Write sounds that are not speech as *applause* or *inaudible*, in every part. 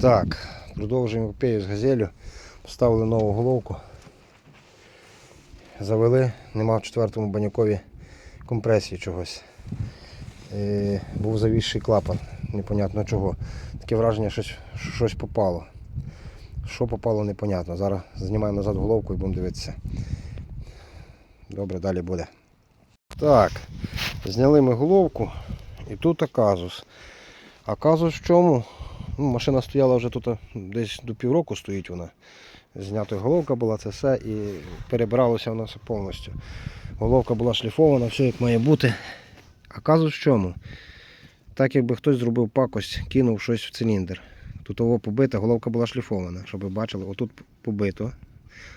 Так, продовжуємо епопею з газелю. Поставили нову головку. Завели, нема в четвертому банякові компресії чогось. Е, був завісший клапан, непонятно чого. Таке враження, що щось попало. Що попало, непонятно. Зараз знімаємо назад головку і будемо дивитися. Добре, далі буде. Так, зняли ми головку і тут аказус. А казус в чому? Ну, машина стояла вже тут десь до півроку стоїть вона. Знята головка була, це все і перебиралося воно все повністю. Головка була шліфована, все як має бути. А казус в чому? Так якби хтось зробив пакость, кинув щось в циліндр. Тут того побите, головка була шліфована, щоб ви бачили, отут побито.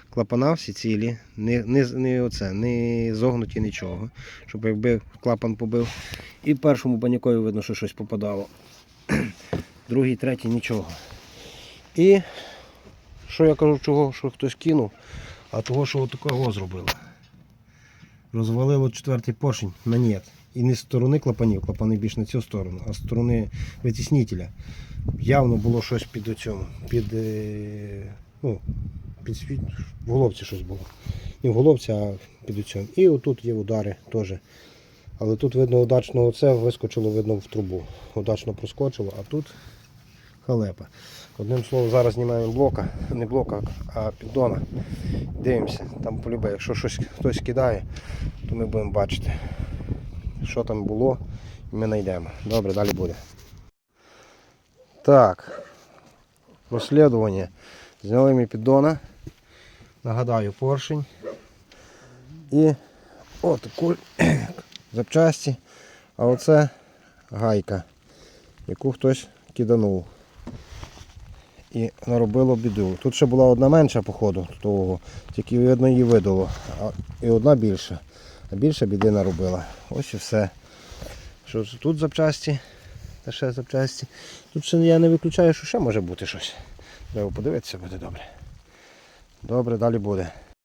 Клапана всі цілі, не, не, не, оце, не зогнуті нічого. Щоб якби клапан побив. І першому банякові видно, що щось попадало. Другий, третій нічого. І що я кажу, чого, що хтось кинув, а того, що отакого зробило. Розвалило четвертий поршень на нет. І не з сторони клапанів, клапани більш на цю сторону, а з сторони витіснителя. Явно було щось під оцьому, під, е, ну, під світ, в головці щось було. Не в головці, а під оцьому. І отут є удари теж. Але тут видно удачно оце вискочило видно в трубу. Удачно проскочило, а тут халепа. Одним словом, зараз знімаємо блока, не блока, а піддона. Дивимося, там полюбе, якщо щось хтось кидає, то ми будемо бачити, що там було, і ми знайдемо. Добре, далі буде. Так, розслідування. Зняли ми піддона. Нагадаю, поршень. І отаку *coughs* запчасті. А оце гайка, яку хтось киданув. І наробило біду. Тут ще була одна менша, походу, того, тільки видно її видало. А, і одна більша. А більша біди наробила. Ось і все. Що тут запчасті? Та ще запчасті. Тут ще я не виключаю, що ще може бути щось. Треба подивитися, буде добре. Добре, далі буде.